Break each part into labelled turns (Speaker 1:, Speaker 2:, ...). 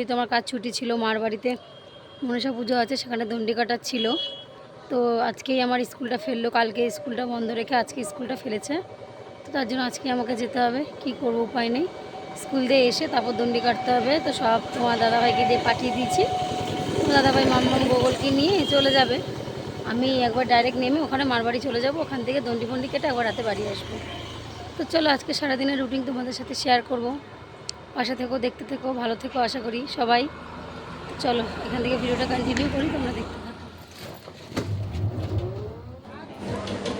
Speaker 1: এই তো আমার কাজ ছুটি ছিল, মার বাড়িতে মনসা পুজো আছে, সেখানে দণ্ডি কাটা ছিল। তো আজকেই আমার স্কুলটা ফেলল, কালকে স্কুলটা বন্ধ রেখে আজকে স্কুলটা ফেলেছে। তো তার জন্য আজকে আমাকে যেতে হবে, কি করব উপায় নেই। স্কুল দিয়ে এসে তারপর দণ্ডি কাটতে হবে, তো সব তোমার দাদাভাইকে দিয়ে পাঠিয়ে দিয়েছি। দাদাভাই মাম্মাম গোগলকে নিয়ে চলে যাবে। আমি একবার ডাইরেক্ট নেমে ওখানে মারবাড়ি চলে যাব, ওখান থেকে দণ্ডি ফন্ডি কেটে একবার রাতে বাড়ি আসব। তো চলো আজকে সারাদিনের রুটিন তোমাদের সাথে শেয়ার করব। পাশে থেকো, দেখতে থেকো, ভালো থেকো, আশা করি সবাই। চলো, এখান থেকে ভিডিওটা কন্টিনিউ করি, তোমরা দেখতে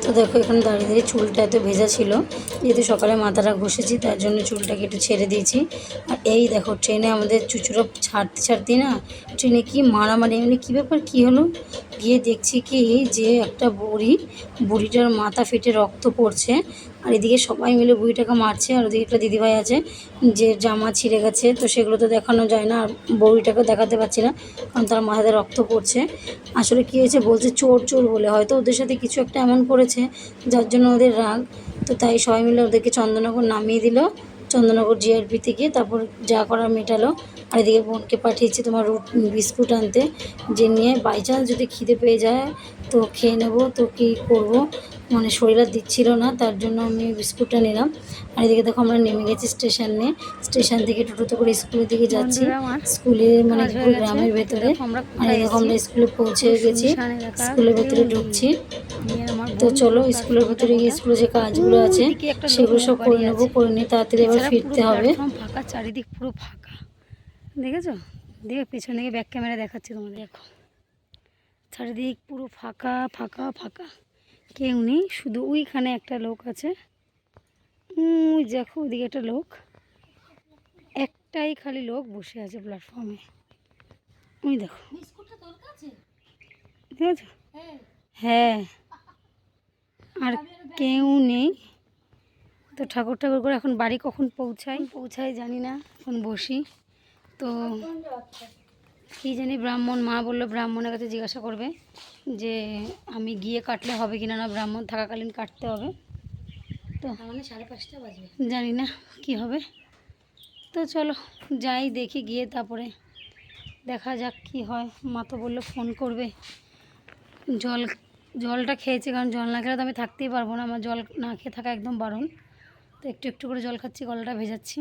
Speaker 1: তো দেখো, এখানে দাঁড়িয়ে দাঁড়িয়ে চুলটা এত ভেজা ছিল, যেহেতু সকালে মাথাটা ঘষেছি, তার জন্য চুলটাকে একটু ছেড়ে দিয়েছি। আর এই দেখো, ট্রেনে আমাদের চুচুরো ছাড়তে ছাড়তেই না, ট্রেনে কি মারামারি এমনি কী ব্যাপার, কী হলো? গিয়ে দেখছি কি, যে একটা বুড়ি, বুড়িটার মাথা ফেটে রক্ত পড়ছে আর এদিকে সবাই মিলে বুড়িটাকে মারছে, আর ওদিকে একটা দিদিভাই আছে, যে জামা ছিঁড়ে গেছে, তো সেগুলো তো দেখানো যায় না, আর বুড়িটাকেও দেখাতে পারছি না, কারণ তার মাথাতে রক্ত পড়ছে। আসলে কী হয়েছে, বলছে চোর চোর বলে, হয়তো ওদের সাথে কিছু একটা এমন করেছে, যার জন্য ওদের রাগ। তো তাই সবাই মিলে ওদেরকে চন্দননগর নামিয়ে দিল, চন্দননগর জিআরপিতে গিয়ে তারপর যা করার মেটালো। আর এদিকে বোনকে পাঠিয়েছি তোমার রুট, বিস্কুট আনতে, যে নিয়ে বাই চান্স যদি খিদে পেয়ে যায়, তো খেয়ে নেব, তো কী করব? মানে শরীর আর দিচ্ছিল না তার জন্য আমি বিস্কুটটা নিলাম। আর এদিকে দেখো আমরা নেমে গেছি স্টেশনে স্টেশন থেকে টোটোতে করে স্কুলের দিকে যাচ্ছি। স্কুলে মানে গ্রামের ভেতরে। আর এই দেখো আমরা স্কুলে পৌঁছে গেছি। স্কুলের ভেতরে ঢুকছি। তো চলো স্কুলের ভেতরে গিয়ে স্কুলে যে কাজগুলো আছে সেগুলো সব করে নেব করে নিয়ে তাড়াতাড়ি আবার ফিরতে হবে। ফাঁকা চারিদিক পুরো ফাঁকা। দেখেছ? দেখে পিছন দিকে ব্যাক ক্যামেরা দেখাচ্ছি তোমাদের। দেখো। চারিদিক পুরো ফাঁকা ফাঁকা ফাঁকা। কেউ নেই শুধু ওইখানে একটা লোক আছে। ওই দেখো ওইদিকে একটা লোক। একটাই খালি লোক বসে আছে প্ল্যাটফর্মে ওই দেখো। দেখেছ? হ্যাঁ। আর কেউ নেই। তো ঠাকুর ঠাকুর করে এখন বাড়ি কখন পৌঁছাই? পৌঁছাই জানি না এখন বসি। তো কী জানি ব্রাহ্মণ মা বলল ব্রাহ্মণের কাছে জিজ্ঞাসা করবে যে আমি গিয়ে কাটলে হবে কিনা না ব্রাহ্মণ থাকাকালীন কাটতে হবে। তো মানে সাড়ে পাঁচটা বাজবে। জানি না কি হবে। তো চলো যাই দেখি গিয়ে তারপরে দেখা যাক কি হয়। মা তো বলল ফোন করবে। জল জলটা খেয়েছি কারণ জল না খেলে তো আমি থাকতেই পারব না। আমার জল না খেয়ে থাকা একদম বারণ। তো একটু একটু করে জল খাচ্ছি গলাটা ভেজাচ্ছি।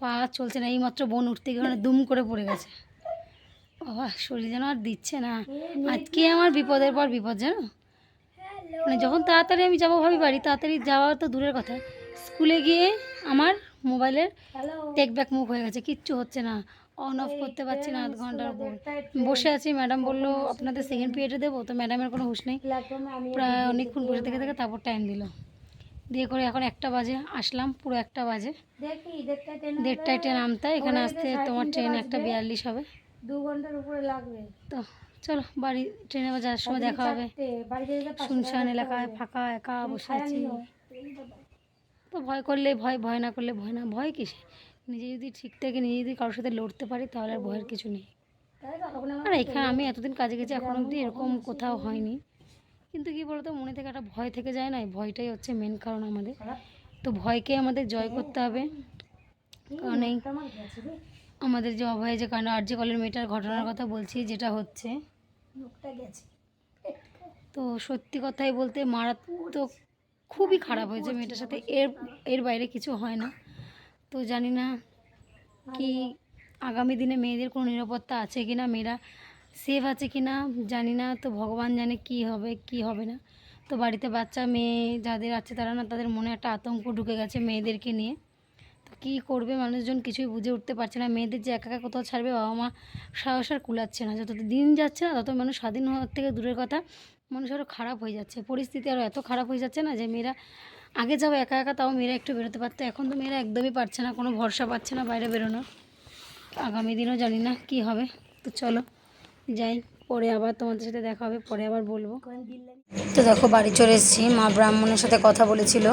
Speaker 1: পা চলছে না এইমাত্র বোন উঠতে গিয়ে মানে দুম করে পড়ে গেছে। বাবা শরীর যেন আর দিচ্ছে না। আজকে আমার বিপদের পর বিপদ জানো? মানে যখন তাড়াতাড়ি আমি যাব ভাবি বাড়ি তাড়াতাড়ি যাওয়া তো দূরের কথা। স্কুলে গিয়ে আমার মোবাইলের টেক ব্যাক মুভ হয়ে গেছে কিচ্ছু হচ্ছে না। অন অফ করতে পারছি না আধ ঘণ্টার উপর বসে আছি ম্যাডাম বলল আপনাদের সেকেন্ড পিরিয়ডে দেবো? তো ম্যাডামের কোনো হুঁশ নেই। প্রায় অনেকক্ষণ বসে থেকে থেকে তারপর টাইম দিল। দিয়ে করে এখন একটা বাজে আসলাম পুরো একটা বাজে। দেড়টায় ট্রেন হয়। এখানে আসতে তোমার ট্রেন একটা বিয়াল্লিশ হবে।
Speaker 2: দু ঘণ্টার উপরে লাগবে।
Speaker 1: তো চলো বাড়ি ট্রেনে যাওয়ার সময় দেখা হবে। শুনশান এলাকায় ফাঁকা একা বসে আছি। তো ভয় করলে ভয় ভয় না করলে ভয় না। ভয় কিসে? নিজে যদি ঠিক থেকে নিজে যদি কারোর সাথে লড়তে পারি তাহলে আর ভয়ের কিছু নেই। আর এখানে আমি এতদিন কাজে গেছি এখন অবধি এরকম কোথাও হয়নি। কিন্তু কি বলতো মনে থেকে একটা ভয় থেকে যায় না? ভয়টাই হচ্ছে মেন কারণ আমাদের। তো ভয়কে আমাদের জয় করতে হবে। কারণ এই আমাদের যে অভয় যে কারণ আর্য কলের মেয়েটার ঘটনার কথা বলছি যেটা হচ্ছে। তো সত্যি কথাই বলতে মারাত্মক খুবই খারাপ হয়েছে মেয়েটার সাথে। এর এর বাইরে কিছু হয় না। তো জানি না কি আগামী দিনে মেয়েদের কোনো নিরাপত্তা আছে কি না মেয়েরা সেফ আছে কি না জানি না। তো ভগবান জানে কি হবে কি হবে না। তো বাড়িতে বাচ্চা মেয়ে যাদের আছে তারা না তাদের মনে একটা আতঙ্ক ঢুকে গেছে মেয়েদেরকে নিয়ে। তো কী করবে? মানুষজন কিছুই বুঝে উঠতে পারছে না। মেয়েদের যে একা একা কোথাও ছাড়বে, বাবা মা সাহস আর কুলাচ্ছে না। যত দিন যাচ্ছে না, তত মানুষ স্বাধীন হওয়ার থেকে দূরের কথা। মানুষ আরও খারাপ হয়ে যাচ্ছে। পরিস্থিতি আরও এত খারাপ হয়ে যাচ্ছে না যে মেয়েরা আগে যাও একা একা, তাও মেয়েরা একটু বেরোতে পারতো। এখন তো মেয়েরা একদমই পারছে না, কোনো ভরসা পাচ্ছে না বাইরে বেরোনোর। আগামী দিনও জানি না কি হবে। তো চলো, যাই। পরে আবার তোমাদের সাথে দেখা হবে, পরে আবার বলব। তো দেখো, বাড়ি চলে এসেছি। মা ব্রাহ্মণের সাথে কথা বলেছিল।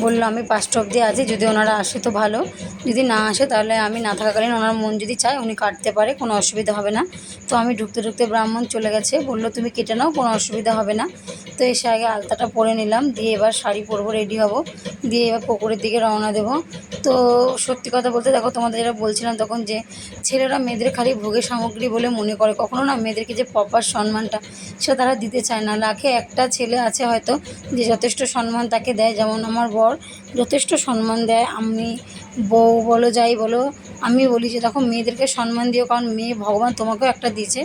Speaker 1: বলল, আমি পাঁচটা অবধি আছি, যদি ওনারা আসে তো ভালো। যদি না আসে, তাহলে আমি না থাকাকালীন ওনার মন যদি চায়, উনি কাটতে পারে, কোনো অসুবিধা হবে না। তো আমি ঢুকতে ঢুকতে ব্রাহ্মণ চলে গেছে। বলল, তুমি কেটে নাও, কোনো অসুবিধা হবে না। তো এসে আগে আলতাটা পরে নিলাম, দিয়ে এবার শাড়ি পরবো, রেডি হব। দিয়ে এবার পুকুরের দিকে রওনা দেবো। তো সত্যি কথা বলতে, দেখো, তোমাদের যেটা বলছিলাম তখন যে, ছেলেরা মেয়েদের খালি ভোগের সামগ্রী বলে মনে করে। কখনো না মেয়েদেরকে যে প্রপার সম্মানটা সে তারা দিতে চায় না। লাখে একটা ছেলে আছে হয়তো যে যথেষ্ট সম্মান তাকে দেয়। যেমন আমার বর যথেষ্ট সম্মান দেয়। আমি বউ বলো, যাই বলো আমি বলি যে, দেখো, মেয়েদেরকে সম্মান দিও, কারণ মেয়ে ভগবান তোমাকেও একটা দিয়েছে।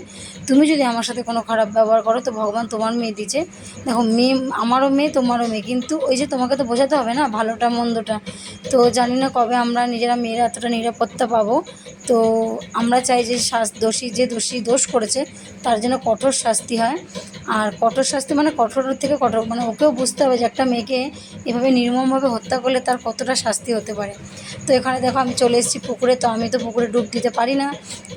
Speaker 1: তুমি যদি আমার সাথে কোনো খারাপ ব্যবহার করো, তো ভগবান তোমার মেয়ে দিয়েছে। দেখো, মেয়ে, আমারও মেয়ে, তোমারও মেয়ে। কিন্তু ওই যে তোমাকে তো বোঝাতে হবে না, ভালোটা, মন্দটা। তো জানি না কবে আমরা নিজেরা মেয়েরা এতটা নিরাপত্তা পাবো। তো আমরা চাই যে, শাস, দোষী, যে দোষী দোষ করেছে, তার জন্য কঠোর শাস্তি হয়। আর কঠোর শাস্তি মানে কঠোর থেকে কঠোর। মানে ওকেও বুঝতে হবে যে, একটা মেয়েকে এভাবে নির্মমভাবে হত্যা করলে তার কতটা শাস্তি হতে পারে। তো এখানে দেখো, আমি চলে এসেছি পুকুরে। আমি তো পুকুরে ডুব দিতে পারি না।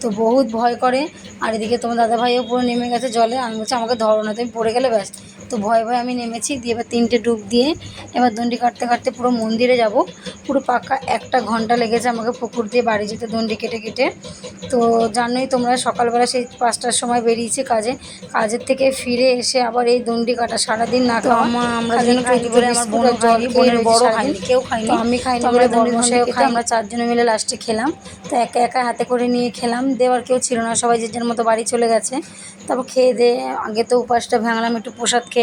Speaker 1: তো বহুত ভয় করে। আর এদিকে তোমার দাদাভাইও পুরো নেমে গেছে জলে। আমি বলছি, আমাকে ধরো না, তুমি পড়ে গেলে ব্যাস। তো ভয় ভয় আমি নেমেছি দিয়ে এবার তিনটে ডুব দিয়ে এবার দণ্ডি কাটতে কাটতে পুরো মন্দিরে যাব। পুরো পাক্কা একটা ঘণ্টা লেগেছে আমাকে পুকুর দিয়ে বাড়ি যেতে দণ্ডি কেটে কেটে। তো জানোই তোমরা সকালবেলা সেই পাঁচটার সময় বেরিয়েছি কাজে। কাজের থেকে ফিরে এসে আবার এই দণ্ডি কাটা সারাদিন না খাওয়া। আমরা জল বড় খাইনি। কেউ খাইনি। আমি খাইনি বলে দণ্ডি মশাইও খাই আমরা চারজনে মিলে লাস্টে খেলাম। তো একা একা হাতে করে নিয়ে খেলাম। দেওয়ার কেউ ছিল না। সবাই যে যার মতো বাড়ি চলে গেছে। তারপর খেয়ে দিয়ে আগে তো উপাসটা ভাঙলাম একটু প্রসাদ খেয়ে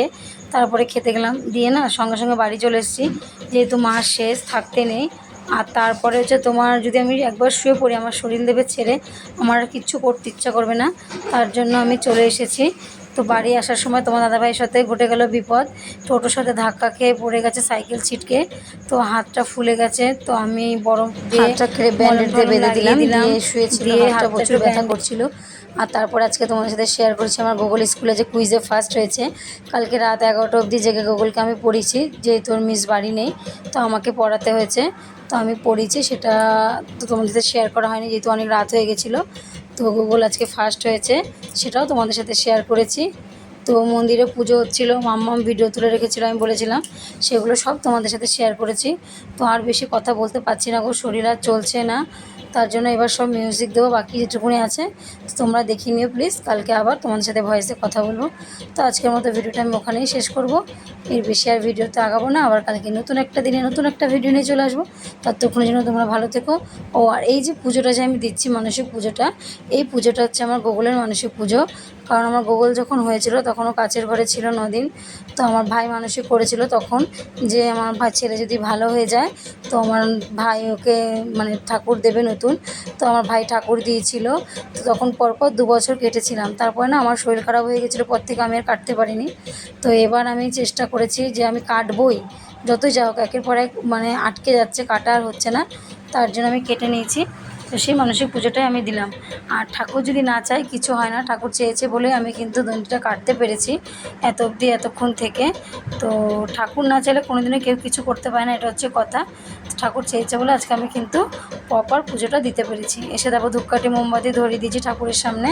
Speaker 1: তারপরে খেতে গেলাম। দিয়ে না সঙ্গে সঙ্গে বাড়ি চলে এসেছি। যেহেতু মাস শেষ থাকতে নেই। আর তারপরে হচ্ছে তোমার যদি আমি একবার শুয়ে পড়ি আমার শরীর দেবে ছেড়ে আমার আর কিচ্ছু করতে ইচ্ছা করবে না। তার জন্য আমি চলে এসেছি। তো বাড়ি আসার সময় তোমার দাদাভাইয়ের সাথে ঘটে গেল বিপদ। টোটোর সাথে ধাক্কা খেয়ে পড়ে গেছে সাইকেল ছিটকে। তো হাতটা ফুলে গেছে। তো আমি বরফ দিয়ে
Speaker 2: হাতটা বেঁধে দিলাম,
Speaker 1: দিয়ে শুয়েছিল হাতটা প্রচুর ব্যথা করছিল। আর তারপর আজকে তোমাদের সাথে শেয়ার করছি আমার গুগল স্কুলে যে কুইজে ফার্স্ট হয়েছে। কালকে রাত এগারোটা অবধি জেগে গুগলকে আমি পড়িয়েছি, যেহেতু মিস বাড়ি নেই, তো আমাকে পড়াতে হয়েছে। তো আমি পড়িয়েছি, সেটা তো তোমাদের সাথে শেয়ার করা হয়নি, যেহেতু অনেক রাত হয়ে গেছিল। তো গুগল আজকে ফার্স্ট হয়েছে, সেটাও তোমাদের সাথে শেয়ার করেছি। তো মন্দিরে পুজো হচ্ছিল, মাম্মাম ভিডিও তুলে রেখেছিলো, আমি বলেছিলাম। সেগুলো সব তোমাদের সাথে শেয়ার করেছি। তো আর বেশি কথা বলতে পারছি না গো, শরীর আর চলছে না। তার জন্য এবার সব মিউজিক দেবো, বাকি যেটুকুনি আছে, তোমরা দেখিয়ে নিও প্লিজ কালকে আবার তোমাদের সাথে ভয়েসে কথা বলব। তো আজকের মতো ভিডিওটা আমি ওখানেই শেষ করব। এর বেশি আর ভিডিওতে আগাবো না, আবার কালকে নতুন একটা দিনে নতুন একটা ভিডিও নিয়ে চলে আসব। ততক্ষণের জন্য তোমরা ভালো থেকো। ও, আর এই যে পুজোটা যে আমি দিচ্ছি মানসিক পুজোটা, এই পুজোটা হচ্ছে আমার গোগলের মানসিক পুজো। কারণ আমার গোগল যখন হয়েছিল তখনও কাছের ঘরে ছিল নদিন। তো আমার ভাই মানসিক করেছিল তখন যে আমার ভাই ছেলে যদি ভালো হয়ে যায়, তো আমার ভাই ওকে মানে ঠাকুর দেবে নতুন। তো আমার ভাই ঠাকুর দিয়েছিল। তো তখন পরপর দু বছর কেটেছিলাম। তারপরে না আমার শরীর খারাপ হয়ে গেছিল, পর থেকে আমি আর কাটতে পারিনি। তো এবার আমি চেষ্টা করেছি যে আমি কাটবই। যতই যা হোক, একের পর এক মানে আটকে যাচ্ছে, কাটা আর হচ্ছে না। তার জন্য আমি কেটে নিয়েছি। তো সেই মানসিক পুজোটাই আমি দিলাম। আর ঠাকুর যদি না চায়, কিছু হয় না। ঠাকুর চেয়েছে বলে আমি কিন্তু দণ্ডিটা কাটতে পেরেছি এত অবধি, এতক্ষণ থেকে। তো ঠাকুর না চাইলে কোনোদিনও কেউ কিছু করতে পারে না, এটা হচ্ছে কথা। ঠাকুর চেয়েছে বলে আজকে আমি কিন্তু প্রপার পুজোটা দিতে পেরেছি। এসে তারপর ধূপকাঠি, মোমবাতি ধরিয়ে দিয়েছি ঠাকুরের সামনে।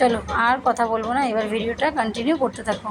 Speaker 1: চলো, আর কথা বলব না। এবার ভিডিওটা কন্টিনিউ করতে থাকো।